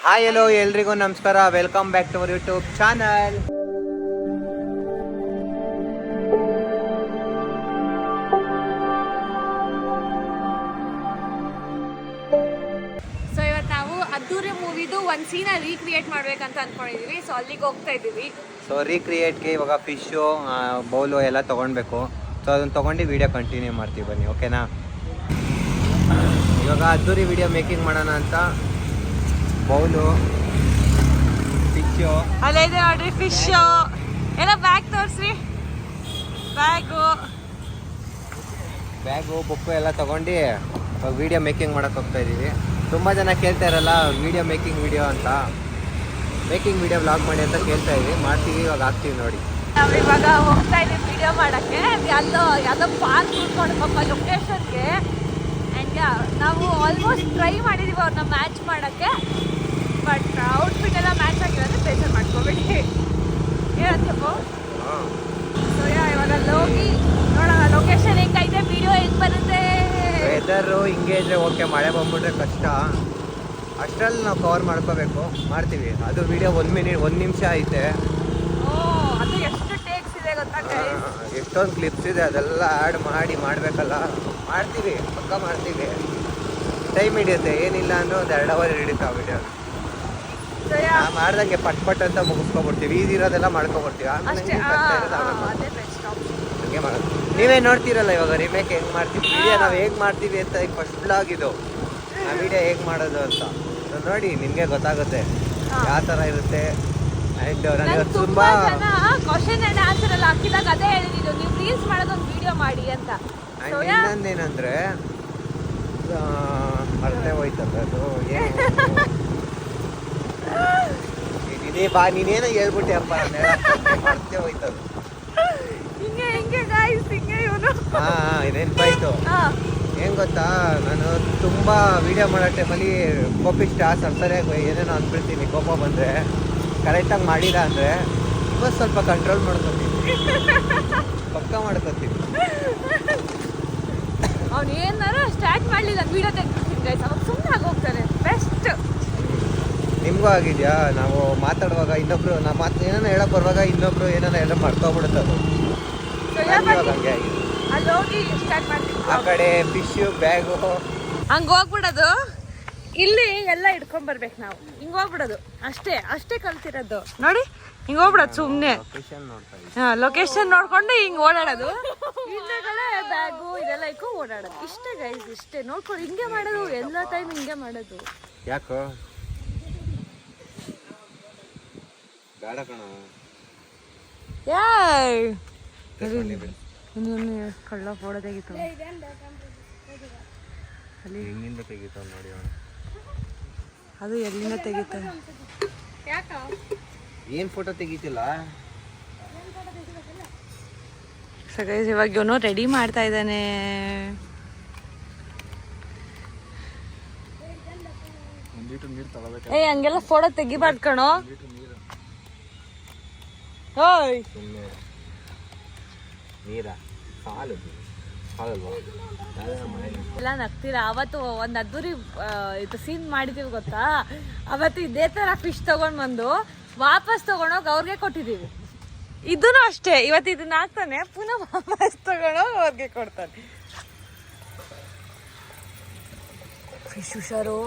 Hi hello ಎಲ್ರಿಗೂ ನಮಸ್ಕಾರ. Welcome back to our YouTube channel so ಇವತ್ತು ನಾವು ಅದ್ದೂರಿ ಮೂವಿದು ಒಂದು ಸೀನ ರೀಕ್ರಿಯೇಟ್ ಮಾಡ್ಬೇಕಂತ ಅನ್ಕೊಂಡಿದೀವಿ. ಸೊ ಅಲ್ಲಿಗೆ ಹೋಗ್ತಾ ಇದ್ದೀವಿ. ಸೊ ರೀಕ್ರಿಯೇಟ್ಗೆ ಇವಾಗ ಫಿಶು ಬೌಲು ಎಲ್ಲ ತೊಗೊಳ್ಬೇಕು ಸೊ ಅದನ್ನ ತೊಗೊಂಡು ವಿಡಿಯೋ ಕಂಟಿನ್ಯೂ ಮಾಡ್ತೀವಿ ಬನ್ನಿ ಓಕೆನಾ ಇವಾಗ ಅದ್ದೂರಿ ವಿಡಿಯೋ ಮೇಕಿಂಗ್ ಮಾಡೋಣ ಅಂತ ಬೌಲು ಫಿಶು ಅಲ್ಲೇ ಇದೆ ನೋಡ್ರಿ ಫಿಶ್ ಎಲ್ಲ ಬ್ಯಾಗ್ ತೋರಿಸ್ರಿ. ಬ್ಯಾಗು ಬ್ಯಾಗು ಬುಕ್ಕು ಎಲ್ಲ ತಗೊಂಡು ವೀಡಿಯೋ ಮೇಕಿಂಗ್ ಮಾಡೋಕೆ ಹೋಗ್ತಾ ಇದ್ದೀವಿ. ತುಂಬ ಜನ ಕೇಳ್ತಾ ಇರಲ್ಲ ವಿಡಿಯೋ ಮೇಕಿಂಗ್ ವಿಡಿಯೋ ಅಂತ. ಮೇಕಿಂಗ್ ವಿಡಿಯೋ ಬ್ಲಾಗ್ ಮಾಡಿ ಅಂತ ಕೇಳ್ತಾ ಇದ್ವಿ. ಮಾಡ್ತೀವಿ ಇವಾಗ ಹಾಕ್ತೀವಿ ನೋಡಿ. ನಾವು ಇವಾಗ ಹೋಗ್ತಾ ಇದ್ದೀವಿ ವಿಡಿಯೋ ಮಾಡೋಕ್ಕೆ. ಯಾವುದೋ ಯಾವುದೋ ಪಾರ್ಕ್ ಕೂತ್ಕೊಂಡು ಪಾಪ ಲೊಕೇಶನ್ಗೆ ಆ್ಯಂಡ್ ನಾವು ಆಲ್ಮೋಸ್ಟ್ ಟ್ರೈ ಮಾಡಿದ್ದೀವಿ ಅವ್ರನ್ನ ಮ್ಯಾಚ್ ಮಾಡೋಕ್ಕೆ. ಬಟ್ ಔಟ್ಫಿಟ್ ಎಲ್ಲ ಮ್ಯಾಚ್ ಆಗಿರೋದು ಬೇಜಾರು ಮಾಡ್ಕೋಬೇಡಿ. ಏನಂತಪ್ಪ ಸೊ ಇವಾಗ ಹೋಗಿ ನೋಡೋಣ ಲೊಕೇಶನ್ ಹೆಂಗೈತೆ? ವಿಡಿಯೋ ಹೆಂಗ್ ಬರುತ್ತೆ? ವೆದರು ಹಿಂಗೆ ಇದ್ರೆ ಓಕೆ ಮಳೆ ಬಂದ್ಬಿಟ್ರೆ ಕಷ್ಟ. ಅಷ್ಟರಲ್ಲಿ ನಾವು ಕವರ್ ಮಾಡ್ಕೋಬೇಕು. ಮಾಡ್ತೀವಿ. ಅದು ವಿಡಿಯೋ ಒಂದು ಮಿನಿಟ್ ಒಂದು ನಿಮಿಷ ಐತೆ. ಅದು ಎಷ್ಟು ಟೇಕ್ಸ್ ಇದೆ ಗೊತ್ತಾ? ಎಷ್ಟೊಂದು ಕ್ಲಿಪ್ಸ್ ಇದೆ ಅದೆಲ್ಲ ಆ್ಯಡ್ ಮಾಡಿ ಮಾಡಬೇಕಲ್ಲ. ಮಾಡ್ತೀವಿ ಪಕ್ಕ ಮಾಡ್ತೀವಿ. ಟೈಮ್ ಹಿಡಿಯುತ್ತೆ ಏನಿಲ್ಲ ಅಂದ್ರೆ ಒಂದು ಎರಡು ಅವರ್ ಹಿಡಿಯುತ್ತೆ ವಿಡಿಯೋ ಮಾಡ್ದಂಗೆ ಪಟ್ ಪಟ್ ಅಂತ ಮುಗಿಸ್ಕೊಬಿಡ್ತೀವಿ ಈಸಿ ಇರೋದೆಲ್ಲ ಮಾಡ್ಕೊಬಿಡ್ತೀವಿ ಹಂಗೆ ಮಾಡೋದು. ನೀವೇ ನೋಡ್ತೀರಲ್ಲ ಇವಾಗ? ರಿಮೇಕ್ ಹೆಂಗ್ ಮಾಡ್ತೀವಿ? ವಿಡಿಯೋ ನಾವು ಹೇಗ್ ಮಾಡ್ತೀವಿ ಅಂತ ಈಗ ಫಸ್ಟ್ ಬ್ಲಾಗ್ ಇದು. ಆ ವಿಡಿಯೋ ಹೇಗ್ ಮಾಡೋದು ಅಂತ. ನೋಡಿ ನಿಮ್ಗೆ ಗೊತ್ತಾಗುತ್ತೆ. ಯಾವ ತರ ಇರುತ್ತೆ. ಆ್ಯಂಡ್ ನನಗೆ ನಂಗೆ ತುಂಬಾ ಕ್ವಶನ್ ಅಂಡ್ ಆನ್ಸರ್ ಎಲ್ಲ ಹಾಕಿದಾಗ ಅದೇ ಹೇಳಿದ್ದು ನೀವು ರೀಲ್ಸ್ ಮಾಡೋದು ಒಂದು ವಿಡಿಯೋ ಮಾಡಿ ಅಂತ. ಆ್ಯಂಡ್. ಇನ್ನೊಂದೇನಂದ್ರೆ ಮರ್ತೇ ಹೋಯ್ತಲ್ಲ ಅದು? ಏನು? ನೀನೇ ಬಾ ನೀನೇನೋ ಹೇಳ್ಬಿಟ್ಟೆ ಅಪ್ಪ ಮರ್ತೇ ಹೋಯ್ತು ಹಿಂಗೆ ಹಿಂಗೆ ಗಾಯ್ಸ್ ಹಿಂಗೆ ಇವನು. ಹಾ ಹಾ ನೆನ್ಪಾಯ್ತು ಏನ್ ಗೊತ್ತಾ ನಾನು ತುಂಬಾ ವಿಡಿಯೋ ಮಾಡೋ ಟೈಮಲ್ಲಿ ಕೋಪಿಷ್ಟ ಸರಿಯಾಗಿ ಏನೇನೋ ಅಂದ್ಬಿಡ್ತೀನಿ ಕೋಪ ಬಂದ್ರೆ ಕರೆಕ್ಟಾಗಿ ಮಾಡಿಲ್ಲ ಅಂದ್ರೆ ಇವತ್ತು ಸ್ವಲ್ಪ ಕಂಟ್ರೋಲ್ ಮಾಡ್ಕೊತೀನಿ. ಪಕ್ಕ ಮಾಡ್ಕೊತೀನಿ. ಅವ್ನು ಏನಾರು ಸ್ಟಾರ್ಟ್ ಮಾಡಲಿಲ್ಲ ವಿಡಿಯೋ ತೆಗ್ದಿರ್ತೀನಿ ಗೈಸ್ ಅವಾಗ ಸುಮ್ಮನೆ ಆಗೋಗ್ತಾನೆ ಬೆಸ್ಟ್ ನಿಮ್ಗೂ ಆಗಿದೆಯಾ? ನಾವು ಮಾತಾಡುವಾಗ ಇನ್ನೊಬ್ರು ನಾ ಮಾತು ಏನಾನ ಹೇಳಕ್ ಬರುವಾಗ ಇನ್ನೊಬ್ರು ಏನಾನ ಎಲ್ಲ ಮಾಡ್ಕೊಬಿಡುತ್ತೆ ಅದು. ಹಂಗೆ ಸ್ಟಾರ್ಟ್ ಆ ಕಡೆ ಫಿಶು ಬ್ಯಾಗು ಹಂಗ ಹೋಗ್ಬಿಡೋದು. ಇಲ್ಲಿ ಎಲ್ಲ ಇಟ್ಕೊಂಡ್ ಬರ್ಬೇಕು ನಾವು. ಹಿಂಗ್ ಹೋಗ್ಬಿಡೋದು. ಅಷ್ಟೇ ಅಷ್ಟೇ ಕಲ್ತಿರೋದು. ನೋಡಿ ಹಿಂಗ್ ಹೋಗ್ಬಿಡೋದು ಸುಮ್ನೆ. ಲೊಕೇಶನ್ ನೋಡ್ಕೊಂಡು ಹಿಂಗ್ ಓಡಾಡೋದು. ಹಿಂದೆಗಡೆ ಬ್ಯಾಗು ಇದೆಲ್ಲ ಇಟ್ಕೊಂಡು ಓಡಾಡೋದು. ಇಷ್ಟೇ ಗೈಸ್ ಇಷ್ಟೇ. ನೋಡ್ಕೊಂಡು ಹಿಂಗೆ ಮಾಡೋದು ಎಲ್ಲ ಟೈಮ್ ಹಿಂಗೆ ಮಾಡೋದು. ಯಾಕೋ? ಬೇಡ ಕಣ. ಯಾಯ್! ಬಿಡು. ಕಳ್ಳ ಫೋಟೋ ತೆಗಿತು. ಹೆಂಗಿಂದ ತೆಗಿತಾವ್ ನೋಡಿ ಅವನು. ಅದು ಎಲ್ಲಿಂದ ತೆಗಿತ? ಏನು ಫೋಟೋ ತೆಗಿತಿಲ್ಲ? ಸಗೈಸ್ ಗೈಸ್ ಇವಾಗ ಇವನು ರೆಡಿ ಮಾಡ್ತಾ ಇದ್ದಾನೆ. ಏ ಹಂಗೆಲ್ಲ ಫೋಟೋ ತೆಗಿಬಾರ್ದು ಕಣೋ. ಸುಮ್ಮನೆ ನೀರ? ಎಲ್ಲ ನಗ್ತೀರ? ಅವತ್ತು ಒಂದು ಅದ್ದೂರಿ ಇದು ಸೀನ್ ಮಾಡಿದೀವಿ ಗೊತ್ತಾ? ಅವತ್ತು ಇದೇ ತರ ಫಿಶ್ ತಗೊಂಡ್ ಬಂದು ವಾಪಸ್ ತಗೊಂಡೋಗಿ ಅವ್ರಿಗೆ ಕೊಟ್ಟಿದೀವಿ. ಇದನ್ನು ಅಷ್ಟೇ. ಇವತ್ತು ಇದನ್ನ ಹಾಕ್ತಾನೆ ಪುನಃ ವಾಪಸ್ ತಗೊಂಡೋಗಿ ಅವ್ರಿಗೆ ಕೊಡ್ತಾನೆ. ಫಿಶ್ ಹುಷಾರು.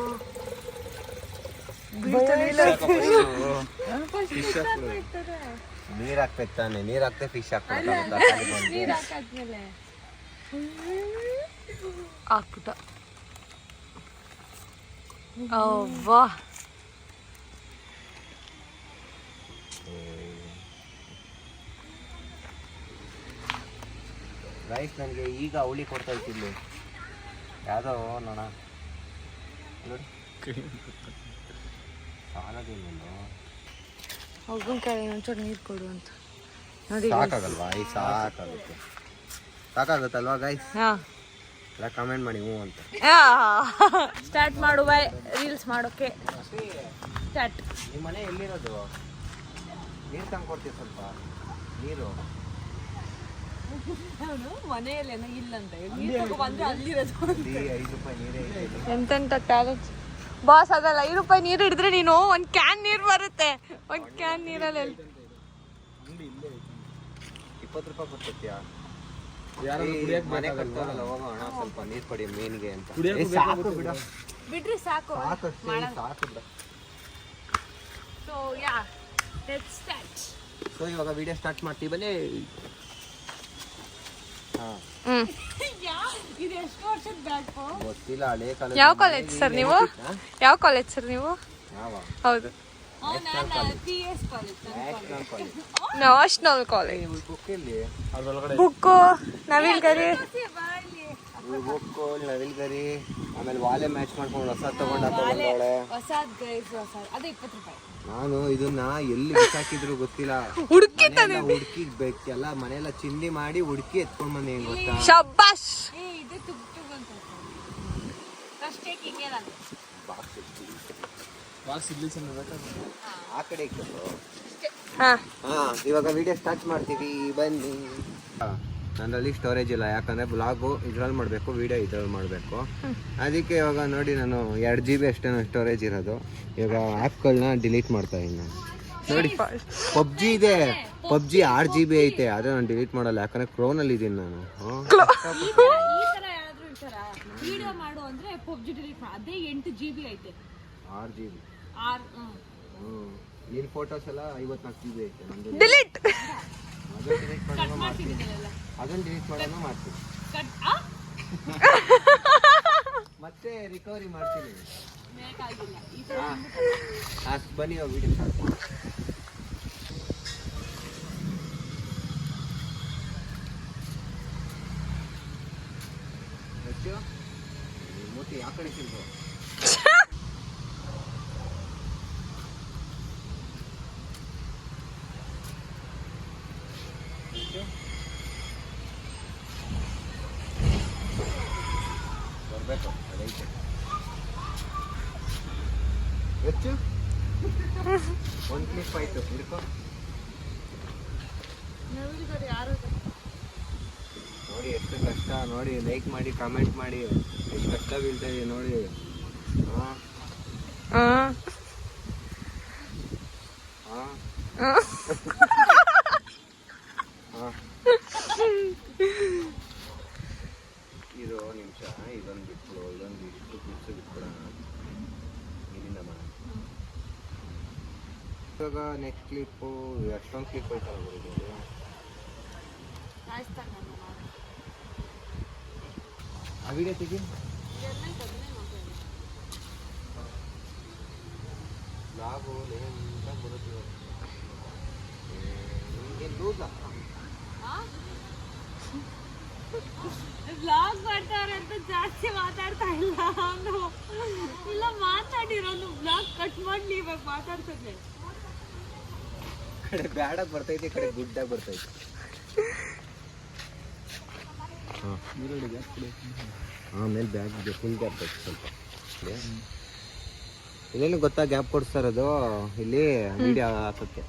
ನೀರ್ ಹಾಕ್ಬೇಕು ತಾನೆ ನೀರ್ ಹಾಕ್ತೆ ಫಿಶ್ ಹಾಕ್ಬೇಕು ಹಾಕ್ಬಿಟ್ಟ ಅವ್ವಾ. ರೈಸ್ ನನಗೆ ಈಗ ಅವಳಿ ಕೊಡ್ತಾ ಇದ್ದಿಲ್ಲ ಯಾವುದೋ ನೋಡ. ನೋಡಿ ಸಾಲದಿಲ್ಲ ಕೈ ಒಂಚೂರು ನೀರು ಕೊಡು ಅಂತ. ನೋಡಿ ಸಾಕಾಗಲ್ವಾ? ಈಗ ಸಾಕಾಗುತ್ತೆ. ಸಾಕಾಗುತ್ತಲ್ವಾ ಗೈಸ್ ಹಾ. ಎಲ್ಲ ಕಮೆಂಟ್ ಮಾಡಿ ಹ್ಞೂ ಅಂತ. ಸ್ಟಾರ್ಟ್ ಮಾಡು ಬೈ ರೀಲ್ಸ್ ಮಾಡೋಕೆ. ಸ್ಟಾರ್ಟ್ ನಿಮ್ಮ ಮನೆ ಎಲ್ಲಿರೋದು? ನೀರು ತಂದ್ಕೊಡ್ತೀವಿ ಸ್ವಲ್ಪ? ನೀರು? ಮನೆಯಲ್ಲಿ ಇಲ್ಲ ಅಂತ. ಎಂತೆಂಥ ಟ್ಯಾಲೆಂಟ್ಸ್ ಬಾಸ್ ಅದಲ್ಲ ಐದು ರೂಪಾಯಿ ನೀರು ಹಿಡಿದ್ರೆ ನೀನು ಒಂದ್ ಕ್ಯಾನ್ ನೀರ್ ಬರುತ್ತೆ. ಒಂದ್ ಕ್ಯಾನ್ ನೀರಲ್ಲಿ ಎಲ್ಲಿ- ಇಪ್ಪತ್ತು ರೂಪಾಯಿ ಈ ಮನೆ? ಕಟ್ತಾರಲ್ಲ ಹೋಗೋಣ ಸ್ವಲ್ಪ ನೀರು ಕೊಡಿ ಮೀನ್ಗೆ ಅಂತ. ಏ, ಸಾಕು ಬಿಡು. ಬಿಡ್ರಿ ಸಾಕು. ಸಾಕು ಅಷ್ಟೇ, ಸಾಕು ಬಿಡು. So yeah let's start so ಇವಾಗ ವಿಡಿಯೋ ಸ್ಟಾರ್ಟ್ ಮಾಡ್ತೀವಿ ಬನ್ನಿ. ಹ್ಮ್. ಇದು ಎಷ್ಟು ವರ್ಷದ ಬ್ಯಾಕು ಗೊತ್ತಿಲ್ಲ ಹಳೆ ಯಾವ ಕಾಲೇಜ್ ಸರ್ ನೀವು? ಯಾವ ಕಾಲೇಜ್ ಸರ್ ನೀವು ಹೌದು ನ್ಯಾಷನಲ್ ಕಾಲೇಜ್ ಬುಕ್ಕು ಇಲ್ಲಿ ಅದ್ರೊಳಗಡೆ ಬುಕ್ಕು ನವಿಲ್ ಗರಿ. ಆಮೇಲೆ ವಾಲೆ ಮ್ಯಾಚ್ ಮಾಡ್ಕೊಂಡು ಹೊಸ ತಗೊಂಡ ಹೊಸದ್ ಗೈಸ್ ಹೊಸದ್. ಅದು ಇಪ್ಪತ್ತು ರೂಪಾಯಿ. ನಾನು ಇದನ್ನ ಎಲ್ಲಿ ಬಿಸಾಕಿದ್ರು ಗೊತ್ತಿಲ್ಲ. ಹುಡುಕಿ ಹುಡುಕಿ ಬೇಕೆಲ್ಲ ಮನೆಯೆಲ್ಲ ಚಿಂದಿ ಮಾಡಿ ಹುಡುಕಿ ಎತ್ಕೊಂಡ್ ಬಂದೆ ಹೆಂಗ್ ಗೊತ್ತಾ? ಶಬ್ಬಾಶ್ ಆ ಕಡೆ ಇವಾಗ ವಿಡಿಯೋ ಸ್ಟಾರ್ಟ್ ಮಾಡ್ತೀವಿ. ಬನ್ನಿ. ನನ್ನಲ್ಲಿ ಸ್ಟೋರೇಜ್ ಇಲ್ಲ ಯಾಕಂದ್ರೆ ಬ್ಲಾಗು ಇದ್ರಲ್ಲಿ ಮಾಡಬೇಕು ವಿಡಿಯೋ ಇದ್ರಲ್ಲಿ ಮಾಡಬೇಕು. ಅದಕ್ಕೆ ಇವಾಗ ನೋಡಿ ನಾನು ಎರಡು ಜಿ ಬಿ ಅಷ್ಟೇ ಸ್ಟೋರೇಜ್ ಇರೋದು. ಇವಾಗ ಆ್ಯಪ್ಗಳನ್ನ ಡಿಲೀಟ್ ಮಾಡ್ತಾ ಇದ್ದೀನಿ ನಾನು. ನೋಡಿ ಪಬ್ಜಿ ಇದೆ. ಪಬ್ಜಿ ಆರು ಜಿ ಬಿ ಐತೆ ಆದರೆ ನಾನು ಡಿಲೀಟ್ ಮಾಡಲ್ಲ ಯಾಕಂದ್ರೆ ಕ್ರೋನಲ್ಲಿ ಇದ್ದೀನಿ ನಾನು. ಆರು ಜಿ ಬಿ ಫೋಟೋಸ್ ಎಲ್ಲ ಐವತ್ನಾಲ್ಕು ಜಿ ಬಿ ಐತೆ ಡಿಲೀಟ್ ಅದನ್ನು ಡಿಲೀಟ್ ಮಾಡೋಣ ಮಾಡ್ತೀನಿ ಅದನ್ನು ಡಿಲೀಟ್ ಮಾಡೋಣ ಮಾಡ್ತೀವಿ. ಮತ್ತೆ ರಿಕವರಿ ಮಾಡ್ತೀನಿ ಹಾಂ. ಬನ್ನಿ ವಿಡಿಯೋ ಸ್ಟಾರ್ಟ್ ಮಾಡಿ ಹೆಚ್ಚು? ಈ ಮೂತಿ ಯಾವ ಕಡೆ? ಬರ್ಬೇಕು. ಅದೈತೆ ಹೆಚ್ಚು ಒಂದು ಕ್ಲಿಪ್ ಆಯಿತು ಹಿಡ್ಕೊ. ನೋಡಿ ಎಷ್ಟು ಕಷ್ಟ ನೋಡಿ ಲೈಕ್ ಮಾಡಿ ಕಾಮೆಂಟ್ ಮಾಡಿ. ಎಷ್ಟು ಕಷ್ಟ ಬೀಳ್ತಾ ಇದೆ ನೋಡಿ ಹಾಂ ಹಾಂ ಹಾ ಇದು ನಿಮಿಷ ಇದೊಂದು ಬಿಟ್ಟು ಇದೊಂದು ಇಷ್ಟು ಕ್ಲಿಪ್ಸ್ ಬಿಟ್ಬಿಡೋಣ ಇಲ್ಲಿಂದ ಮಾಡೋಣ ಇವಾಗ ನೆಕ್ಸ್ಟ್ ಕ್ಲಿಪ್ಪು ಎಷ್ಟೊಂದು ಕ್ಲಿಪ್ ಐತಲ್ಲ ಬರೋದು ಆ ವಿಡಿಯೋ ತೆಗಿ ಲಾಗು ಅಂತ ಬರುತ್ತೆ ನಿಮಗೆ ಲೂಸಾ ವ್ಲಾಗ್ ಮಾಡ್ತಾರೆ ಅಂತ ಜಾಸ್ತಿ ಮಾತಾಡ್ತಾ ಇಲ್ಲ ಅವನು ಇಲ್ಲ ಮಾತಾಡಿರೋನು ವ್ಲಾಗ್ ಕಟ್ ಮಾಡಿ ಇವಾಗ ಮಾತಾಡ್ತಿದ್ದೆ ಕಡೆ ಬ್ಯಾಡಾಗಿ ಬರ್ತೈತೆ ಈ ಕಡೆ ಗುಡ್ಡಾಗಿ ಬರ್ತೈತೆ. ಆಮೇಲೆ ಬ್ಯಾಗ್ ಫುಲ್ ಗ್ಯಾಪ್ ಬೇಕು ಸ್ವಲ್ಪ. ಇಲ್ಲೇನು ಗೊತ್ತಾ ಗ್ಯಾಪ್ ಕೊಡಿಸ್ತಾ ಅದು? ಇಲ್ಲಿ ವಿಡಿಯೋ ಹಾಕಕ್ಕೆ.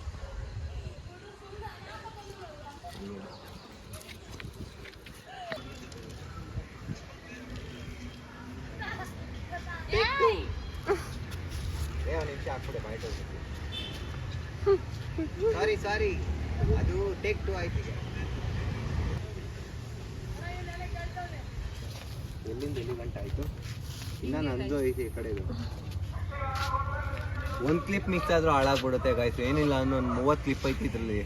ಸಾರಿ ಸಾರಿ ಅದು ಟೇಕ್ ಟು ಆಯ್ತು ಈಗ. ಎಲ್ಲಿಂದ ಎಲ್ಲಿ ಗಂಟೆ ಆಯ್ತು? ಇನ್ನ ನಂದು ಐತಿ ಈ ಕಡೆ ಒಂದ್ ಕ್ಲಿಪ್ ಮಿಕ್ಸ್ ಆದ್ರೂ ಹಾಳಾಗ್ಬಿಡುತ್ತೆ ಗಾಯ್ತು ಏನಿಲ್ಲ ಅನ್ನೋ ಒಂದು ಮೂವತ್ತು ಕ್ಲಿಪ್ ಐತಿ ಇದ್ರಲ್ಲಿ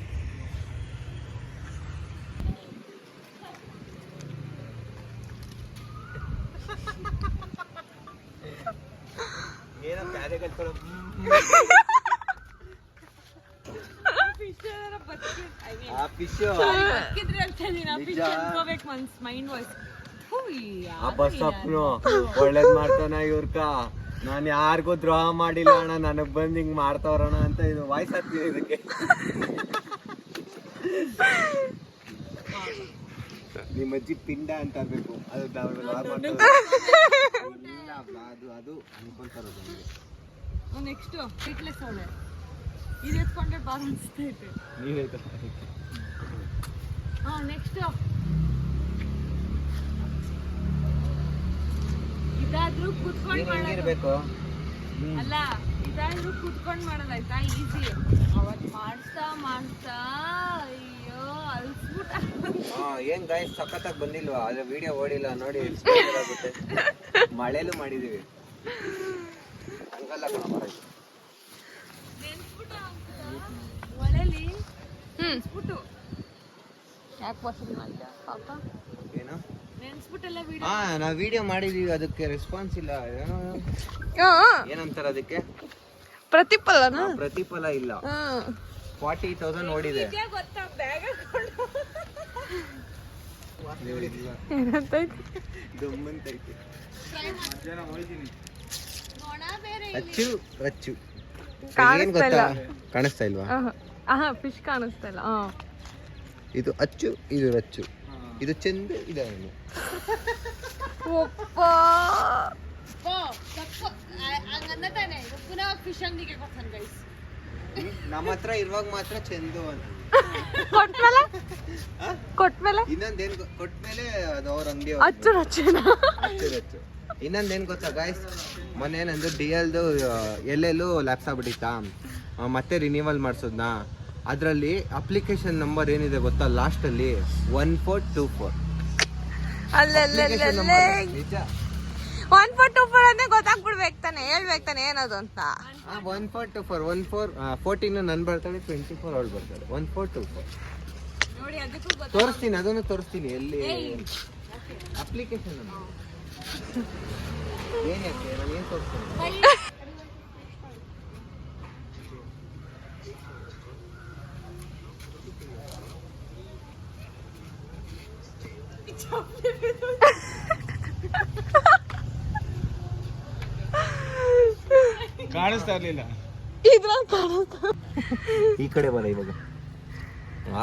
ಏನೋ ಬ್ಯಾರೆ ಕಲ್ತ್ಕೊಳ್ಳೋ ಆ ಫಿಶ್ ನಿಜ. ಮೈಂಡ್ ವಾಯ್ಸ್ ಆ ಬಸ್ ಸ್ಟಾಪ್ನು ಒಳ್ಳೇದ್ ಮಾಡ್ತಾನ ಇವ್ರಕ. ನಾನ್ ಯಾರಿಗೂ ದ್ರೋಹ ಮಾಡಿಲ್ಲ ಅಣ್ಣ ನನಗ್ ಬಂದ್ ಹಿಂಗ್ ಮಾಡ್ತಾವ್ರಣ ಅಂತ ಇದು ವಾಯ್ಸ್ ಹಾಕ್ತೀವಿ ಇದಕ್ಕೆ. ನಿಮ್ಮ ಅಜ್ಜಿ ಪಿಂಡ ಅಂತ ಅನ್ಬೇಕು ಅದು ನಾವ್ ಇರೋದು. ಇಲ್ಲ ಅದು ಅದು ಅನ್ಕೊಂತಾರದು ನೆಕ್ಸ್ಟ್ ಫಿಟ್ನೆಸ್ ಅವಳೆ. ಇದು ಎತ್ಕೊಂಡ್ರೆ ಬಾರ ಅನಿಸ್ತೈತೆ ನೀವೈತ ಹಾ ನೆಕ್ಸ್ಟ್ ಇದಾದ್ರೂ ಕುತ್ಕೊಂಡು ಹೆಂಗಿರ್ಬೇಕು? ಅಲ್ಲ ಇದಾದ್ರೂ ಕುತ್ಕೊಂಡು ಮಾಡೋದಾಯ್ತಾ ಈಸಿ ಅವತ್ ಮಾಡ್ತಾ ಮಾಡ್ತಾ ಅಯ್ಯೋ ಅಲ್ಸ್ಬಿಟ್ಟ. ಹಾ ಏನ್ ಗಾಯ್ಸ್ ಸಖತ್ತಾಗಿ ಬಂದಿಲ್ವಾ? ಅದ್ರ ವಿಡಿಯೋ ಓಡಿಲ್ಲ ನೋಡಿ ಆಗುತ್ತೆ ಮಳೆಲೂ ಮಾಡಿದೀವಿ. ಹಂಗಲ್ಲ ಕಣ. ಒಲೆಲಿ ನೆನ್ಸ್ಬಿಟ್ಟು. ಯಾಕೆ ವಾಸನೆ ಮಾಡಿದ ಪಾಪ. ಹಾ ನಾವ್ ವಿಡಿಯೋ ಮಾಡಿದೀವಿ ಅದಕ್ಕೆ ರೆಸ್ಪಾನ್ಸ್ ಇಲ್ಲ. ಏನೋ ಏನಂತಾರ ಅದಕ್ಕೆ? ಪ್ರತಿಫಲನ? ಪ್ರತಿಫಲ ಇಲ್ಲ. ಫಾರ್ಟಿ ತೌಸಂಡ್ ನೋಡಿದೆ. ಅಚ್ಚು ರಚ್ಚು ಕಾಣಿಸ್ತಾ ಏನ್ ಗೊತ್ತಾ. ಕಾಣಿಸ್ತಾ ಇಲ್ವಾ? ಆಹಾ ಫಿಶ್ ಕಾಣಿಸ್ತಾ ಇಲ್ಲ ಹಾ ಇದು ಅಚ್ಚು ಇದು ರಚ್ಚು. ಇದು ಚೆಂದ ಇದನ್ನು ಅವನು ಒಪ್ಪ ನಮ್ಮ ಹತ್ರ ಇರುವಾಗ ಮಾತ್ರ ಚೆಂದು ಅಂತ ಕೊಟ್ಮೇಲೆ ಇನ್ನೊಂದೇನ್ ಗೊ- ಕೊಟ್ಮೇಲೆ ಅದು ಅವ್ರ ಅಂಗಡಿ ಅಚ್ಚು ರಚ್ಚನ ಅಚ್ಚು ಇನ್ನೊಂದೇನ್ ಗೊತ್ತಾ ಗಾಯ್ಸ್ ಮೊನ್ನೆ ನಂದು ಡಿ ಎಲ್ದು ಎಲ್ಲೆಲ್ಲೂ ಲ್ಯಾಪ್ಸ್ ಆಗ್ಬಿಟ್ಟಿತ್ತಾ ಆ, ಮತ್ತೆ ರಿನಿವಲ್ ಮಾಡಿಸೋದ್ನ ಅದರಲ್ಲಿ ಅಪ್ಲಿಕೇಶನ್ ನಂಬರ್ ಏನಿದೆ ಗೊತ್ತಾ? ಲಾಸ್ಟ್ ಅಲ್ಲಿ ಒನ್ ಫೋರ್ ಟೂ ಫೋರ್ ನಿಜ? ಒನ್ ಫೋರ್ ಟೂ ಫೋರ್ ಅಂದ್ರೆ ಗೊತ್ತಾಗ್ಬಿಡ್ಬೇಕು ತಾನೆ ಹೇಳ್ಬೇಕು ತಾನೆ ಏನದು ಅಂತ. One four two four one four fourteen ನನ್ ಬರ್ತಾಳೆ ಟ್ವೆಂಟಿ ಫೋರ್ ಅವಳು ಬರ್ತಾಳೆ ಒನ್ ಫೋರ್ ಟು ಫೋರ್ ನೋಡಿ ಅದಕ್ಕೂ ತೋರಿಸ್ತೀನಿ ಅದನ್ನು ತೋರಿಸ್ತೀನಿ ಎಲ್ಲಿ? ಅಪ್ಲಿಕೇಶನ್ ಏನಕ್ಕೆ ನಾನು ಏನು ತೋರಿಸ್ತೀನಿ? ಕಾಣಿಸ್ತಾ ಇರ್ಲಿಲ್ಲ. ಈ ಕಡೆ ಬರ ಇವಾಗ. ಆ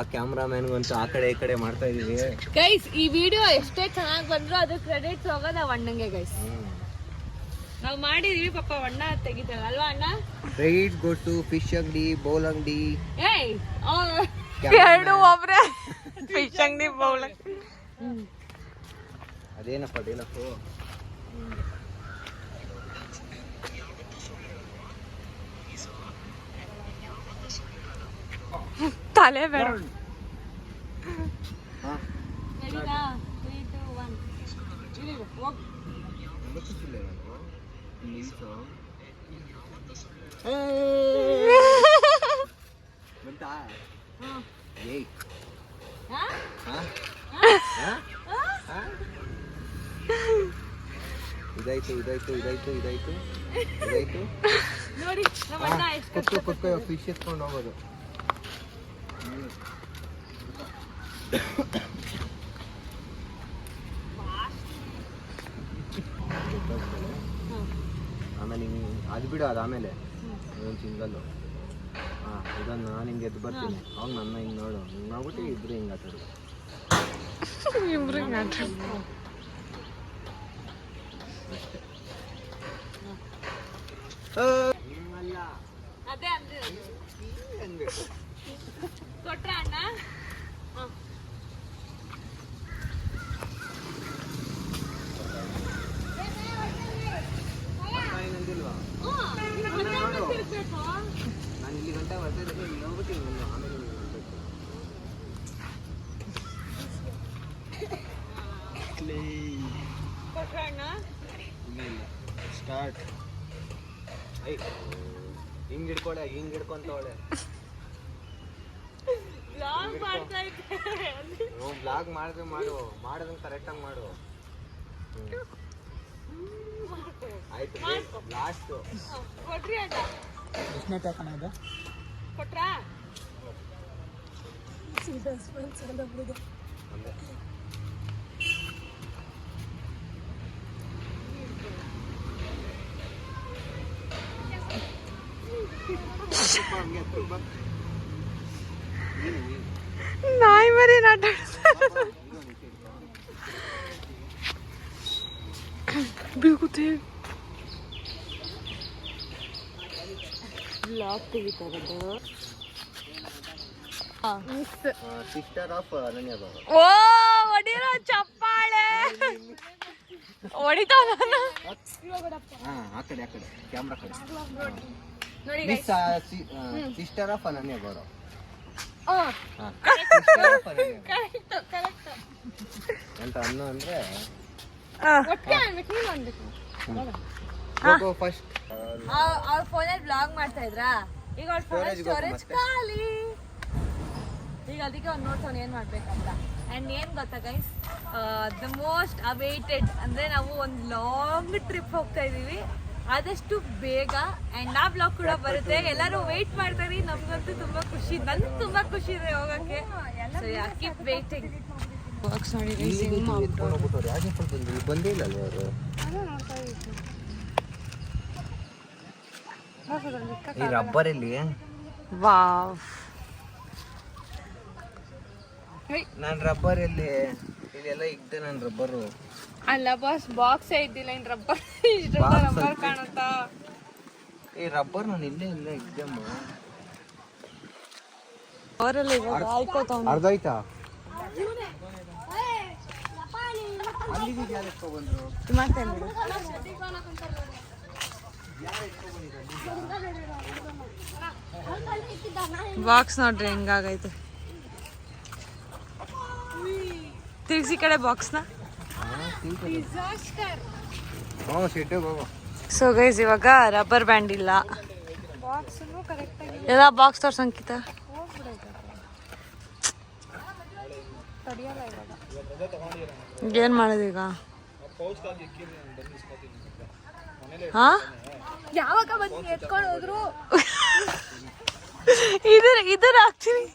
ಅಂತ ಆ ಕಡೆ ಈ ಕಡೆ ಮಾಡ್ತಾ ಇದೀವಿ ಗೈಸ್ ಈ ವಿಡಿಯೋ ಎಷ್ಟೇ ಚೆನ್ನಾಗಿ ಬಂದ್ರು ಅದು ಕ್ರೆಡಿಟ್ಸ್ ಹೋಗೋದು ನಾವು ಅಣ್ಣಂಗೆ ಗೈಸ್ ನಾವು ಮಾಡಿದೀವಿ ಪಾಪ ಅಣ್ಣ ತೆಗಿತಾರ. ಅಲ್ವಾ ಅಣ್ಣ? ರೈಟ್ ಗೋ ಟು ಫಿಶ್ ಅಂಗಡಿ ಬೌಲ್ ಅಂಗಡಿ. ಏಯ್. ಎರಡು ಒಬ್ರೆ. ಫಿಶ್ ಅಂಗಡಿ ಬೌಲ್ ಅದೇನಪ್ಪ ಡೇಲಪ್ಪು ತಲೆ ಬೇಡ ಹಾಂ ಬಂತಾ ಏಯ್. ಹಾ? ಹಾ? ಹಾ? ಇದಾಯ್ತು ಇದಾಯ್ತು ಇದಾಯ್ತು ಇದಾಯ್ತು ಇದಾಯ್ತು. ನೋಡಿ ಕುತ್ಕೋ ಕುತ್ಕೋ ಫಿಶ್ ಎತ್ಕೊಂಡು ಹೋಗೋದು. ಆಮೇಲೆ ಹಿಂಗೆ ಅದು ಬಿಡು ಅದು ಆಮೇಲೆ ಒಂದು ಸಿಂಗಲ್ಲು ಹಾಂ ಇದನ್ನು ನಾನು ಹಿಂಗೆ ಎದ್ದು ಬರ್ತೀನಿ ಅವಾಗ ನನ್ನ ಹಿಂಗೆ ನೋಡು ಹಿಂಗೆ ಮಾಡ್ಬಿಟ್ಟು ಇಬ್ರು ಹಿಂಗೆ ಆಟಾಡು ಇಬ್ರು ಅಷ್ಟೇ ಅಲ್ಲ ಅದೇ ಅಂದ್ರೆ ಹಂಗೆ ಕೊಟ್ರ ಅಣ್ಣ ಏನಂದಿಲ್ವಾ ನಾನು ಇಲ್ಲಿ ಗಂಟೆ ಬರ್ತಾ ಇದ್ದೆ ಇಲ್ಲಿ ಹೋಗ್ಬಿಟ್ಟು ಹಿಂಗೆ ಆಮೇಲೆ ಹಿಂಗೆ ಬರ್ಬೇಕು. ಕೊಟ್ರ ಅಣ್ಣ ಇಲ್ಲ ಇಲ್ಲ ಸ್ಟಾರ್ಟ್ ಐ ಹಿಂಗೆ ಹಿಡ್ಕೊಳೆ ಹಿಡ್ಕೊಂತವಳೆ ಬ್ಲಾಗ್ ಮಾಡ್ತಾ ಇದ್ದೆ ಬ್ಲಾಗ್ ಮಾಡಿದ್ರೆ ಮಾಡು. ಮಾಡೋದನ್ನ ಕರೆಕ್ಟಾಗಿ ಮಾಡು. ಆಯ್ತು ಲಾಸ್ಟು ಕೊಟ್ರಿ ಅಣ್ಣ. ಎಷ್ಟನೇ ತಕಣ ಇದೆ? ಕೊಟ್ರಾ? ನಾಯಿ ಮರಿ ನಾಟ ಬೀಗುತ್ತೆ ಬ್ಲಾಗ್ ತೆಗಿತಾರದು ಸಿಸ್ಟರ್ ಆಫ್ ಅನನ್ಯ ಬಾಬಾ ಓ ಹೊಡಿರೋ ಚಪ್ಪಾಳೆ ಹೊಡಿತಾವ ನಾನು ಹಾ ಆ ಕಡೆ ಆ ಕಡೆ ಕ್ಯಾಮ್ರಾ ಕಡೆ ನೋಡಿ miss sister of Ananya Gaurav. Correct correct ಅಂತ ಅನ್ನು ಅಂದ್ರೆ? ಒಟ್ಟಿಗೆ ಅನ್ಬೇಕು ನೀನು ಅನ್ಬೇಕು ಹೋಗೋ. ಫಸ್ಟ್ ಅವ್ರ ಫೋನಲ್ಲಿ ಬ್ಲಾಗ್ ಮಾಡ್ತಾ ಇದ್ರಾ? ಈಗ ಅವ್ರ ಫೋನ್ Storage ಸ್ಟೋರೇಜ್. ಖಾಲಿ. ಈಗ ಅದಕ್ಕೆ ಅವ್ನು ನೋಡ್ತಾನೆ ಏನ್ ಮಾಡ್ಬೇಕಂತ? ಅಂಡ್ ಏನ್ ಗೊತ್ತಾ ಗೈಸ್ ದ ಮೋಸ್ಟ್ ಅವೇಟೆಡ್ ಅಂದ್ರೆ ನಾವು ಒಂದು ಲಾಂಗ್ ಟ್ರಿಪ್ ಹೋಗ್ತಾ ಇದೀವಿ. ಆದಷ್ಟು ಬೇಗ ಅಂಡ್ ಆ ಬ್ಲಾಗ್ ಕೂಡ ಬರುತ್ತೆ. ಎಲ್ಲರೂ ವೆಯ್ಟ್ ಮಾಡ್ತಾರೆ. ನಮಗಂತೂ ತುಂಬಾ ಖುಷಿ. ನನ್ಗೆ ತುಂಬಾ ಖುಷಿ ಇದೆ ಹೋಗಕ್ಕೆ. ಸೊ ಯಾ ಕೀಪ್ ಬಂದ್ರು ಬಂದೇ ಇಲ್ಲ ಅವರು ಈ ರಬ್ಬರ್ ಇಲ್ಲಿ ವಾವ್. ನಾನು ರಬ್ಬರ್ ಇಲ್ಲಿ ಇಲ್ಲೆಲ್ಲ ಇದ್ದೆ ನಾನು ರಬ್ಬರು ಅಲ್ಲ ಬಾಸ್ ಬಾಕ್ಸ್ ಇದ್ದಿಲ್ಲ ಇನ್ ರಬ್ಬರ್ ಇಷ್ಟು ರಬ್ಬರ್ ಕಾಣುತ್ತ? ಈ ರಬ್ಬರ್ ನಾನು ಇಲ್ಲೇ ಇಲ್ಲ ಇದ್ದಮ್ಮ ಅವರೆಲ್ಲ ಅರ್ಧ ಆಯ್ತಾ ಅಲ್ಲಿಗೆ ಯಾರು ಎತ್ಕೊ ಬಂದ್ರು ಮಾಡ್ತೇನೆ ಬಿಡು ಬಾಕ್ಸ್ ನೋಡ್ರಿ ಹೆಂಗಾಗೈತೆ. ತಿರ್ಗಿಸಿ ಕಡೆ ಬಾಕ್ಸ್ನ ಸೊ ಗೈಸ್ ಇವಾಗ ರಬ್ಬರ್ ಬ್ಯಾಂಡ್ ಇಲ್ಲ. ಎಲ್ಲ ಬಾಕ್ಸ್ ತೋರ್ಸ ಅಂಕಿತ. ಏನು ಮಾಡೋದೀಗ ಈಗ? ಹಾ? ಯಾವಾಗ ಬಂದು ಎತ್ಕೊಂಡು ಹೋದ್ರು? ಇದ್ರ ಇದ್ರ ಹಾಕ್ತೀನಿ.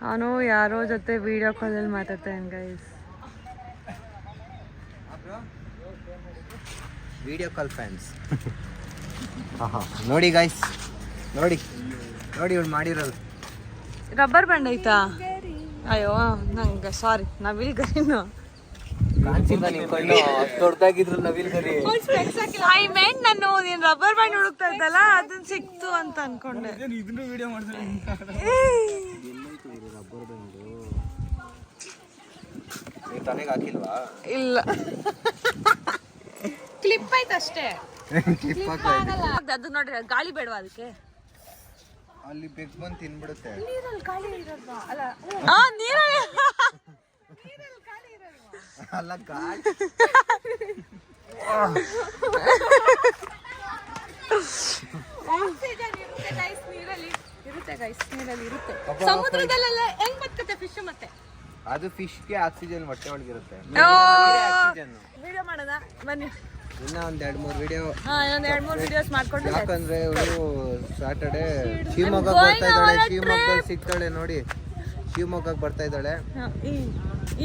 ಅವನು ಯಾರೋ ಜೊತೆ ವಿಡಿಯೋ ಕಾಲಲ್ಲಿ ಮಾತಾಡ್ತಾನೆ ಗೈಸ್ ವಿಡಿಯೋ ಕಾಲ್ ಫ್ಯಾನ್ಸ್ ಹಾಂ ನೋಡಿ ಗೈಸ್ ನೋಡಿ ನೋಡಿ ಇವ್ಳು ಮಾಡಿರೋದು. ರಬ್ಬರ್ ಬ್ಯಾಂಡ್ ಐತಾ? ಅಯ್ಯೋ ನಂಗೆ ಸಾರಿ ನವಿಲ್ ಗರಿನು ಐ ಮೆಂಟ್ ನಾನು ನೀನ್ ರಬ್ಬರ್ ಬ್ಯಾಂಡ್ ಹುಡುಕ್ತಾ ಇದ್ದಲ್ಲ ಅದನ್ನ ಸಿಕ್ತು ಅಂತ ಅನ್ಕೊಂಡೆ ಇದನ್ನು ವಿಡಿಯೋ ಮಾಡಿದ್ರೆ ಎಲ್ಲೈತು ಇದು ರಬ್ಬರ್ ಬಂದು ನೀವು ತಲೆಗೆ ಹಾಕಿಲ್ವಾ? ಇಲ್ಲ. ಕ್ಲಿಪ್ ಆಯ್ತು ಅಷ್ಟೇ. ಕ್ಲಿಪ್ ಆಗಲ್ಲ. ಅದು ನೋಡ್ರಿ ಗಾಳಿ ಬೇಡವಾ ಅದಕ್ಕೆ? ಅಲ್ಲಿ ಬೆಗ್ ಬಂದು ತಿನ್ಬಿಡುತ್ತೆ. ಆ ನೀರಲ್ಲಿ. ಅಲ್ಲ ಗಾಳಿ. ಇರುತ್ತೆ ಗೈಸ್ ನೀರಲ್ಲಿ. ಇರುತ್ತೆ ಪಾಪ ಸಮುದ್ರದಲ್ಲೆಲ್ಲ ಹೆಂಗ್ ಬರ್ತದೆ ಫಿಶ್ ಮತ್ತೆ? ಅದು ಫಿಶ್ಗೆ ಆಕ್ಸಿಜನ್ ಹೊಟ್ಟೆ ಒಳಗಿರುತ್ತೆ. ವಿಡಿಯೋ ಮಾಡೋಣ ಬನ್ನಿ. ಇನ್ನ ಒಂದ್ ಎರಡ್ ಮೂರ್ ವಿಡಿಯೋ ಹಾ ಇನ್ನೊಂದ್ ಎರಡ್ ಮೂರ್ ವಿಡಿಯೋಸ್ ಮಾಡ್ಕೊಂಡು ಯಾಕಂದ್ರೆ ಇವಳು ಸಾಟರ್ಡೆ ಶಿವಮೊಗ್ಗ ಬರ್ತಾ ಇದ್ದಾಳೆ. ಶಿವಮೊಗ್ಗ ಸಿಗ್ತಾಳೆ ನೋಡಿ. ಶಿವಮೊಗ್ಗಕ್ಕೆ ಬರ್ತಾ ಇದ್ದಾಳೆ.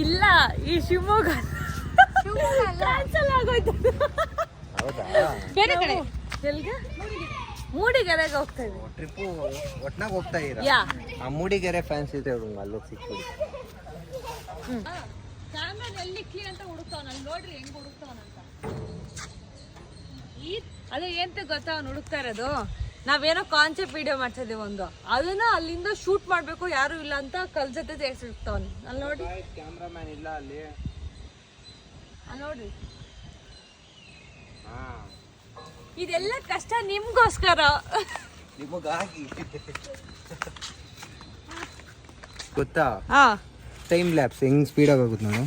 ಇಲ್ಲ ಈ ಶಿವಮೊಗ್ಗ ಕ್ಯಾನ್ಸಲ್ ಆಗೋಯ್ತು. ಹೌದಾ? ಬೇರೆ ಕಡೆ. ಎಲ್ಗೆ? ಮೂಡಿಗೆರೆಗೆ ಹೋಗ್ತಾ ಇದ್ವಿ. ಟ್ರಿಪ್ ಒಟ್ನಾಗ ಹೋಗ್ತಾ ಇರ ಆ ಮೂಡಿಗೆರೆ ಫ್ಯಾನ್ಸ್ ಇದೆ ಅಲ್ಲಿ ಅಲ್ಲೋಗಿ ಸಿಕ್ಬಿಡಿ. ಕ್ಯಾಮ್ರಾ ಎಲ್ಲಿ ಕ್ಲೀನ್ ಅಂತ ಹುಡುಕ್ತಾವ ನಾನು ನೋಡ್ರಿ ಹೆಂಗ್ ಹುಡುಕ್ತಾವನಂತ ಈ ಅದು ಎಂತ ಗೊತ್ತಾ ಅವ್ನು ಹುಡುಕ್ತಾ ಇರೋದು? ನಾವೇನೋ ಕಾನ್ಸೆಪ್ಟ್ ವಿಡಿಯೋ ಮಾಡ್ತಾ ಇದೀವಿ ಒಂದು. ಅದನ್ನ ಅಲ್ಲಿಂದ ಶೂಟ್ ಮಾಡ್ಬೇಕು ಯಾರು ಇಲ್ಲ ಅಂತ ಕಲ್ ಜೊತೆ ಸೇರಿಸಿರ್ತಾವನ್ ಅಲ್ಲಿ ನೋಡಿ. ಕ್ಯಾಮ್ರಾಮ್ಯಾನ್ ಇಲ್ಲ ಅಲ್ಲಿ. ನೋಡ್ರಿ. ಇದೆಲ್ಲ ಕಷ್ಟ ನಿಮ್ಗೋಸ್ಕರ. ನಿಮಗಾಗಿ. ಗೊತ್ತಾ? ಹಾ. ಟೈಮ್ ಲ್ಯಾಪ್ಸ್ ಹೆಂಗ್ ಸ್ಪೀಡಾಗಿ ಆಗುತ್ತೆ ನಾನು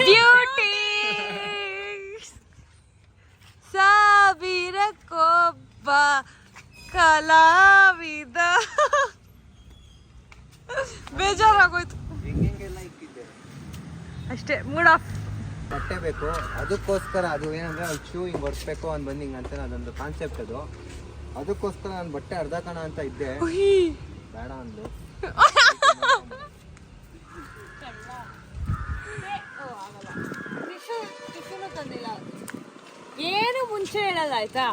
ಡ್ಯೂಟಿ ಸಾವಿರಕ್ಕೊಬ್ಬ ಕಲಾವಿದ. ಬೇಜಾರಾಗೋಯ್ತು. ಅಷ್ಟೇ ಮೂಡ್ ಆಫ್. ಬಟ್ಟೆ ಬೇಕು. ಅದಕ್ಕೋಸ್ಕರ ಅದು ಏನಂದ್ರೆ ಅಲ್ಲಿ ಶೂ ಹಿಂಗೆ ಹೊಡ್ಸ್ಬೇಕು ಅಂತ ಬಂದು ಹಿಂಗೆ ಅಂತ ಅದೊಂದು ಕಾನ್ಸೆಪ್ಟ್ ಅದು. ಅದಕ್ಕೋಸ್ಕರ ನಾನು ಬಟ್ಟೆ ಅರ್ಧ ಕಣ ಅಂತ ಇದ್ದೆ. ಬೇಡ ಅಂದ್ಲು. ತಂದಿಲ್ಲ ಏನು ಮುಂಚೆ ಹೇಳಲ್ಲ ಆಯ್ತಾ?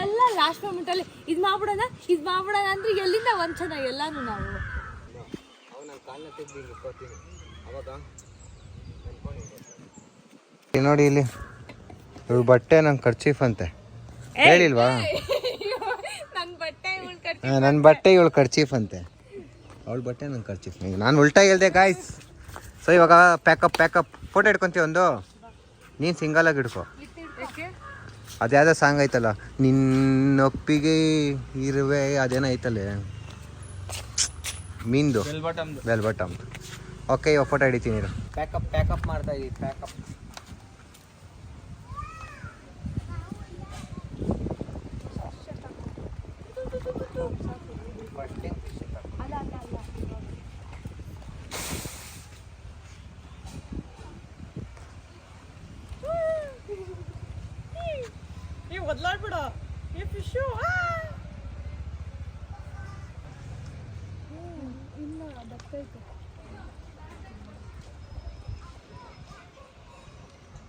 ಎಲ್ಲ ಲಾಸ್ಟ್ ಮೂಮೆಂಟ್ ಅಲ್ಲಿ ಇದ್ ಮಾಡ್ಬಿಡೋಣ ಇದ್ ಮಾಡ್ಬಿಡೋಣ ಅಂದ್ರೆ ಎಲ್ಲಿಂದ ವಂಚನ? ಎಲ್ಲಾನು ನಾವು. ನೋಡಿ ಇಲ್ಲಿ. ಇವ್ರ ಬಟ್ಟೆ ನಂಗೆ ಖರ್ಚೀಫ್ ಅಂತೆ. ಹೇಳಿಲ್ವಾ? ನನ್ನ ಬಟ್ಟೆ ಇವಳು ಖರ್ಚೀಫ್ ಅಂತೆ. ಅವಳ ಬಟ್ಟೆ ನನ್ನ ಖರ್ಚೀಫ್ ನಾನು ಉಲ್ಟಾ ಹೇಳ್ದೆ ಗಾಯ್ಸ್ ಸೊ ಇವಾಗ pack up pack up photo ಇಟ್ಕೊಂತೀವಿ ಒಂದು? ನೀನು ಸಿಂಗಲಾಗಿ ಇಡ್ಕೋ ಅದ್ಯಾವುದೋ ಸಾಂಗ್ ಐತಲ್ಲ? ನಿನ್ನೊಪ್ಪಿಗೆ ಇರುವೆ ಅದೇನೋ ಐತಲ್ಲೇ? ಮೀನ್ದು ಬೆಲ್ ಬಟಮ್ ಓಕೆ ಇವಾಗ ಫೋಟೋ ಹಿಡಿತೀನಿ ಪ್ಯಾಕಪ್ ಪ್ಯಾಕಪ್ ಮಾಡ್ತಾ ಇದೀವಿ ಪ್ಯಾಕಪ್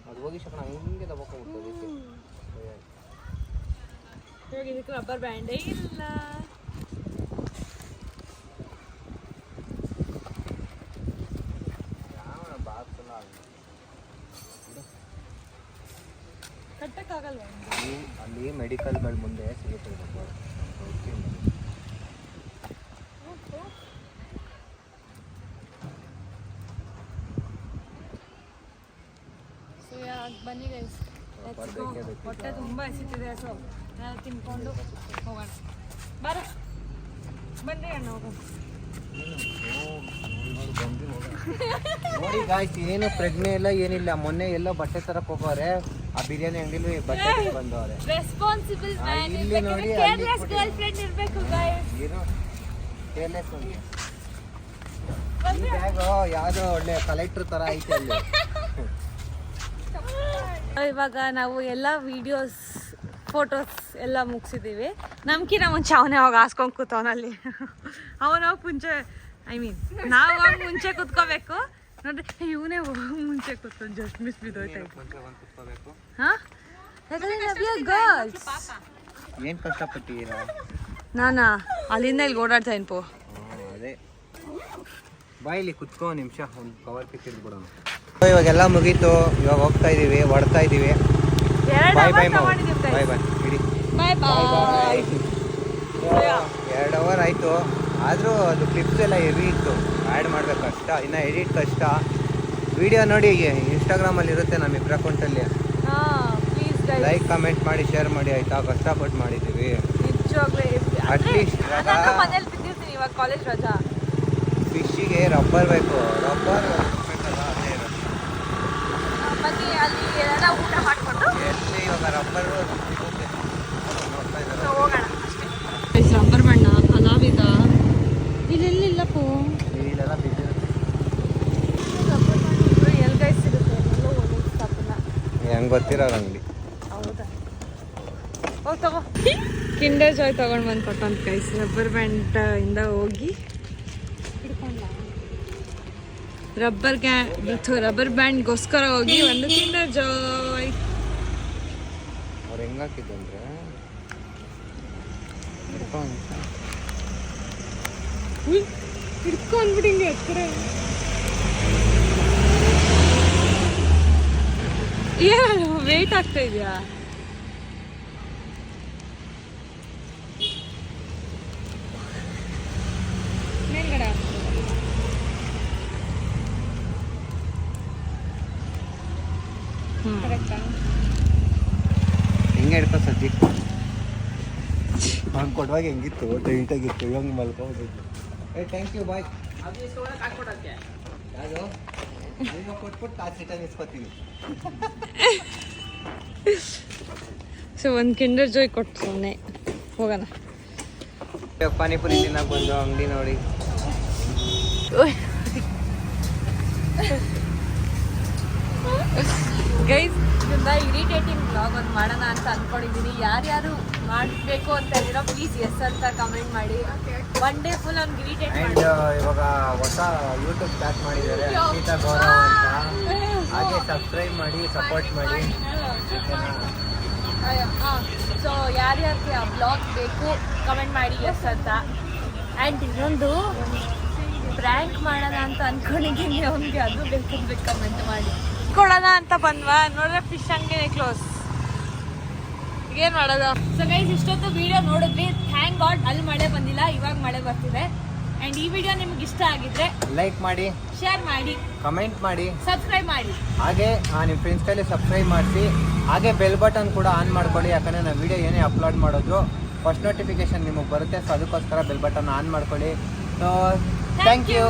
ಅದು ಹೋಗಿ ಶಕಣ ಹಿಂಗೆ ದಬ್ಬಕೊಂಡು ಇದಕ್ಕೆ ರಬ್ಬರ್ ಬ್ಯಾಂಡೇ ಇಲ್ಲ ಕಟ್ಟಕ್ಕಾಗಲ್ವಾ ಅಲ್ಲಿ ಅಲ್ಲಿ ಮೆಡಿಕಲ್ಗಳ ಮುಂದೆ ಸಿಗುತ್ತೆ rubber. ಓಕೆ. ಸೊ ಬನ್ನಿ ಗೈಸ್ Rubber ಬೇಕೇ ಬೇಕು. ಹೊಟ್ಟೆ ತುಂಬ ಹಸಿತಿದೆ ಸೊ ನಾನು ತಿನ್ಕೊಂಡು ಹೋಗೋಣ. ಬರ. ಬನ್ನಿ ಅಣ್ಣ ಹೋಗೋಣ ನೋಡಿ ಗಾಯ್ಸ್ ಏನು ಪ್ರಜ್ಞೆ ಇಲ್ಲ ಏನಿಲ್ಲ. ಮೊನ್ನೆ ಎಲ್ಲ ಬಟ್ಟೆ ತರಕ್ ಹೋಗೋರೆ. ಆ ಬಿರಿಯಾನಿ ಅಂಗಡಿಲಿ ಬಟ್ಟೆ ಬಂದವರೆ ಬಂದವ್ರೆ ರೆಸ್ಪಾನ್ಸಿಬಲ್ ಮ್ಯಾನ್ ಇಲ್ಲಿ ನೋಡಿ, ಅಲ್ಲಿ ಕೇರ್ಲೆಸ್ ಕೊಡಿ. ಗರ್ಲ್ ಫ್ರೆಂಡ್ ಇರಬೇಕು ಗೈಸ್ ಏನು? ಕೇರ್ಲೆಸ್ ಒಂದು ಈ ಬ್ಯಾಗ್ ಯಾವ್ದೋ ಒಳ್ಳೆ ಕಲೆಕ್ಟರ್ ತರ ಐತೆ ಅಲ್ಲಿ. ಇವಾಗ ನಾವು ಎಲ್ಲ ವಿಡಿಯೋಸ್ ಫೋಟೋಸ್ ಎಲ್ಲ ಮುಗಿಸಿದ್ದೀವಿ ನಮ್ಕಿನ ಮುಂಚೆ ಅವನೇ ಅವಾಗ ಹಾಸ್ಕೊಂಡು ಕೂತವನಲ್ಲಿ ಅವನ ಹೋಗಿ ಮುಂಚೆ ಐ ಮೀನ್ ನಾವು ಅವಾಗ ಮುಂಚೆ ಕೂತ್ಕೋಬೇಕು. ನೋಡ್ರಿ ಇವನೇ ಮುಂಚೆ ಕೂತ್ಕೊಂಡು ಜಸ್ಟ್ ಮಿಸ್ ಬಿದ್ದೋಯ್ತಾ ಹಾಂ? ಗರ್ಲ್ಸ್ ಏನು ಕಷ್ಟಪಟ್ಟಿದ್ದೀರಾ ನಾನಾ ಅಲ್ಲಿಂದ ಇಲ್ಲಿ ಓಡಾಡ್ತಾ ಇನ್ಪೋ ಅದೇ. ಬಾಯಿಲಿ ಕುತ್ಕೋ ನಿಮಿಷ ಒಂದು ಕವರ್ ಪಿಕ್ ಬಿಡೋಣ ಇವಾಗೆಲ್ಲ ಮುಗೀತು. ಇವಾಗ ಹೋಗ್ತಾ ಇದೀವಿ ಹೊಡ್ತಾ ಇದೀವಿ. ಬಾಯ್ ಬಾಯ್ ಬಾಯ್ ಬಾಯ್ ಇಡಿ. ಬಾಯ್ ಬಾಯ್ ಎರಡು ಅವರ್ ಆಯಿತು. ಆದರೂ ಅದು ಕ್ಲಿಪ್ಸ್ ಎಲ್ಲ ಹೆವಿ ಇತ್ತು. ಆ್ಯಡ್ ಮಾಡ್ಬೇಕು ಕಷ್ಟ. ಇನ್ನು ಎಡಿಟ್ ಕಷ್ಟ. ವಿಡಿಯೋ ನೋಡಿ ಇನ್ಸ್ಟಾಗ್ರಾಮಲ್ಲಿ ಇರುತ್ತೆ ನಮ್ಮ ಇಬ್ಬರ ಅಕೌಂಟಲ್ಲಿ ಲೈಕ್ ಕಮೆಂಟ್ ಮಾಡಿ ಶೇರ್ ಮಾಡಿ ಆಯಿತಾ? ಕಷ್ಟಪಟ್ಟು ಮಾಡಿದ್ದೀವಿ. ಅಟ್ಲೀಸ್ಟ್ ಫಿಶಿಗೆ ರಬ್ಬರ್ ಬೇಕು. ರಬ್ಬರ್ ಬೇಕಲ್ಲ ಅದೇ ಇರೋದು. ಎಲ್ಲ ಊಟ ಮಾಡಿಕೊಂಡು ಹೋಗೋಣ ಅಷ್ಟೇ. ರಬ್ಬರ್ ಬಣ್ಣ ಕಲಾವಿದ. ಇಲ್ಲೆಲ್ಲಿಲ್ಲಪ್ಪ ಹೆಂಗ್ ಗೊತ್ತಿರೋರು ಅಂಗಡಿ. ಹೌದಾ? ಹೋಗಿ ತಗೋ. ಕಿಂಡರ್ ಜಾಯ್ ತಗೊಂಡು ಬಂದು ಕೊಟ್ಟಂತ ಗೈಸ್ ರಬ್ಬರ್ ಬ್ಯಾಂಡ್ ಇಂದ ಹೋಗಿ. ರಬ್ಬರ್ ಗ್ಯಾ ರಬ್ಬರ್ ಬ್ಯಾಂಡ್ಗೋಸ್ಕರ ಹೋಗಿ ಒಂದು ಕಿಂಡರ್ ಜಾಯ್ ಅವ್ರು ಹೆಂಗೆ ಹಾಕಿದ್ದಂದ್ರೆ ಹಿಡ್ಕೊಂಡ್ಬಿಡಿ ಹಿಂಗೆ ಎತ್ಕಡೆ ಏನು ವೇಟ್ ಆಗ್ತಾ ಇದೆಯಾ ಮೇಲ್ಗಡೆ ಕರೆಕ್ಟಾ ಹೆಂಗೆ ಹಿಡ್ಕೋ ಸಜ್ಜಿ ಹಂಗೆ ಕೊಡುವಾಗ ಹೆಂಗಿತ್ತು ಟೈಟಾಗಿತ್ತು ಹೆಂಗೆ ಮಲ್ಕೋಬೋದು ಏ ಥ್ಯಾಂಕ್ ಯು ಬಾಯ್ ಯಾವುದು ಈಗ ಕೊಟ್ಬಿಟ್ಟು ಕಾಸು ರಿಟರ್ನ್ ಇಸ್ಕೊತೀನಿ ಸೊ ಒಂದು ಕಿಂಡರ್ ಜಾಯ್ ಕೊಟ್ಟು ಸೊನ್ನೆ ಹೋಗೋಣ ಇವಾಗ ಪಾನಿಪುರಿ ತಿನ್ನಕ್ಕೆ ಬಂದು ಅಂಗಡಿ ನೋಡಿ ಗೈಸ್ ಇದನ್ನ ಇರಿಟೇಟಿಂಗ್ ಬ್ಲಾಗ್ ಒಂದು ಮಾಡೋಣ ಅಂತ ಅನ್ಕೊಂಡಿದ್ದೀನಿ ಯಾರ್ಯಾರು ಮಾಡಬೇಕು ಅಂತ ಹೇಳಿರೋ ಪ್ಲೀಸ್ ಎಸ್ ಅಂತ ಕಮೆಂಟ್ ಮಾಡಿ. ಒನ್ ಡೇ ಫುಲ್ ಅವ್ನಿಗೆ ಇರಿಟೇಟ್ ಮಾಡಿ ಇವಾಗ ಹೊಸ ಯೂಟ್ಯೂಬ್ ಸ್ಟಾರ್ಟ್ ಮಾಡಿದ್ದಾರೆ ಅಂಕಿತಾ ಗೌರವ್ ಅಂತ. ಹಾಗೆ ಸಬ್ಸ್ಕ್ರೈಬ್ ಮಾಡಿ ಸಪೋರ್ಟ್ ಮಾಡಿ. ಸೊ ಯಾರ್ಯಾರಿಗೆ ಆ ಬ್ಲಾಗ್ ಬೇಕು ಕಮೆಂಟ್ ಮಾಡಿ ಎಸ್ ಅಂತ. ಆ್ಯಂಡ್ ಇನ್ನೊಂದು ಪ್ರ್ಯಾಂಕ್ ಮಾಡೋಣ ಅಂತ ಅನ್ಕೊಂಡಿದ್ದೀನಿ ಅವ್ನಿಗೆ ಅದು ಬೇಕು ಕಮೆಂಟ್ ಮಾಡಿ. ಕೊಡೋಣ ಅಂತ ಬಂದ್ವಾ? ನೋಡ್ರೆ ಫಿಶ್ ಹಂಗೇನೆ ಕ್ಲೋಸ್ ಏನ್ ಮಾಡೋದು? ಸೊ ಗೈಸ್ ಇಷ್ಟೊತ್ತು ವಿಡಿಯೋ ನೋಡಿದ್ವಿ. ಥ್ಯಾಂಕ್ ಗಾಡ್ ಅಲ್ಲಿ ಮಳೆ ಬಂದಿಲ್ಲ ಇವಾಗ ಮಳೆ ಬರ್ತಿದೆ. ಅಂಡ್ ಈ ವಿಡಿಯೋ ನಿಮ್ಗೆ ಇಷ್ಟ ಆಗಿದ್ರೆ ಲೈಕ್ ಮಾಡಿ ಶೇರ್ ಮಾಡಿ ಕಮೆಂಟ್ ಮಾಡಿ. ಸಬ್ಸ್ಕ್ರೈಬ್ ಮಾಡಿ. ಹಾಗೆ ನಿಮ್ಮ ಫ್ರೆಂಡ್ಸ್ ಕೈಲಿ ಸಬ್ಸ್ಕ್ರೈಬ್ ಮಾಡಿಸಿ. ಹಾಗೆ ಬೆಲ್ ಬಟನ್ ಕೂಡ ಆನ್ ಮಾಡ್ಕೊಳ್ಳಿ ಯಾಕಂದರೆ ನಾವು ವಿಡಿಯೋ ಏನೇ ಅಪ್ಲೋಡ್ ಮಾಡೋದು ಫಸ್ಟ್ ನೋಟಿಫಿಕೇಶನ್ ನಿಮಗೆ ಬರುತ್ತೆ. ಸೊ ಅದಕ್ಕೋಸ್ಕರ ಬೆಲ್ ಬಟನ್ ಆನ್ ಮಾಡ್ಕೊಳ್ಳಿ. So thank you